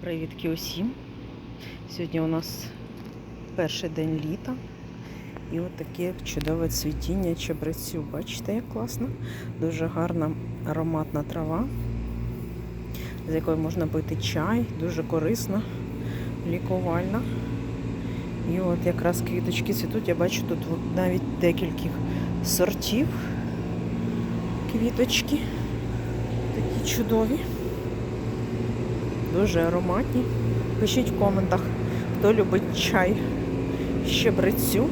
Привітки усім. Сьогодні у нас перший день літа. І от таке чудове цвітіння чебрецю. Бачите, як класно. Дуже гарна ароматна трава, з якої можна пити чай, дуже корисна, лікувальна. І от якраз квіточки цвітуть. Я бачу тут навіть декількох сортів квіточки. Такі чудові. Дуже ароматні. Пишіть в коментах, хто любить чай щебрецю.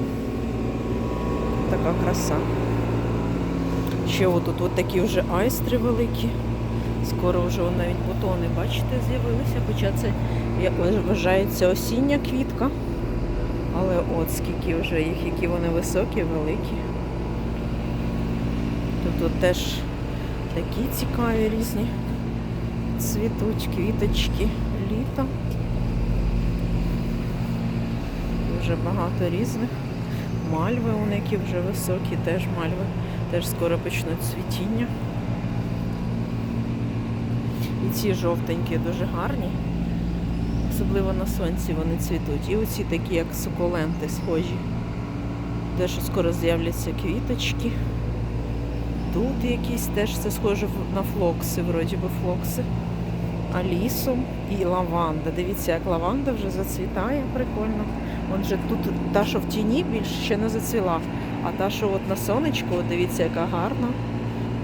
Така краса. Ще отут от такі вже айстри великі. Скоро вже навіть бутони, бачите, з'явилися, хоча це як вважається осіння квітка. Але от скільки вже їх, які вони високі, великі. Тут от теж такі цікаві різні цвітуть квіточки літа. Дуже багато різних. Мальви, вони які вже високі, теж мальви, теж скоро почнуть цвітіння. І ці жовтенькі дуже гарні. Особливо на сонці вони цвітуть. І оці такі, як суколенти, схожі. Теж скоро з'являться квіточки. Тут якісь теж це схоже на флокси, вроді би флокси. Алісом і лаванда. Дивіться, як лаванда вже зацвітає, прикольно. Отже, тут та, що в тіні, більш ще не зацвіла. А та, що от на сонечку, от дивіться, яка гарна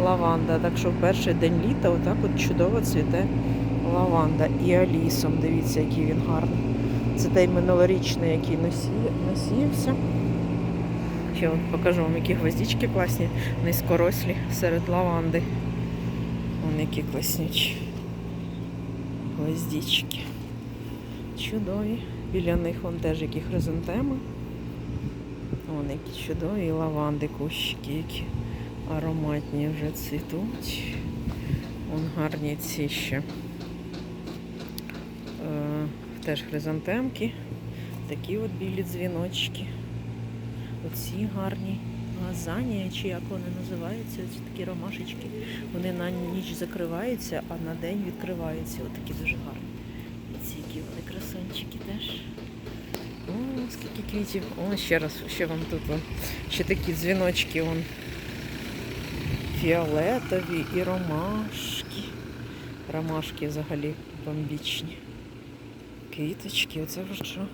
лаванда. Так що в перший день літа отак от чудово цвіте лаванда. І алісом, дивіться, який він гарний. Це той минулорічний, який носі- носіявся. Ще от покажу вам, які гвоздички класні, низькорослі серед лаванди. Вон які класнючі гвоздички. Чудові. Біля них вон теж які хризантеми. Вон які чудові лаванди кущики, які ароматні вже цвітуть. Вон гарні ці ще. Е, теж хризантемки. Такі от білі дзвіночки. Оці гарні лазанія, чи як вони називаються, ці такі ромашечки. Вони на ніч закриваються, а на день відкриваються. Ось такі дуже гарні. І ці які вони красончики теж. О, скільки квітів. О, ще раз, ще вам тут вон, ще такі дзвіночки вон. Фіолетові і ромашки. Ромашки взагалі бомбічні. Квіточки, оце вже що?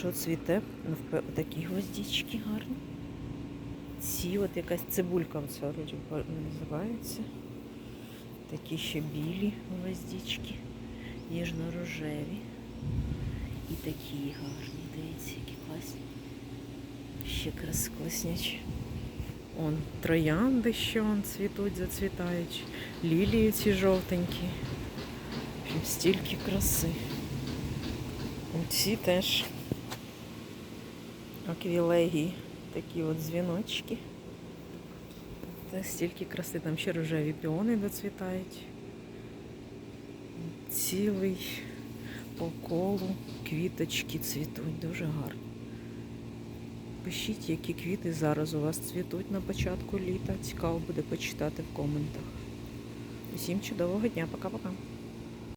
Що цвіте? Ну, Такі гвоздички гарні. Ці от якась цибулька це вроді називається. Такі ще білі гвоздички, ніжно-рожеві. І такі гарні. Дивіться, які класні. Ще крас класнячі. Он троянди ще он цвітуть, зацвітають. Лілії ці жовтенькі. Стільки краси. Ці теж аквілегії, такі от дзвіночки. Та стільки краси, там ще рожеві піони доцвітають. Цілий по колу квіточки цвітуть, дуже гарно. Пишіть, які квіти зараз у вас цвітуть на початку літа. Цікаво буде почитати в коментах. Усім чудового дня, пока-пока.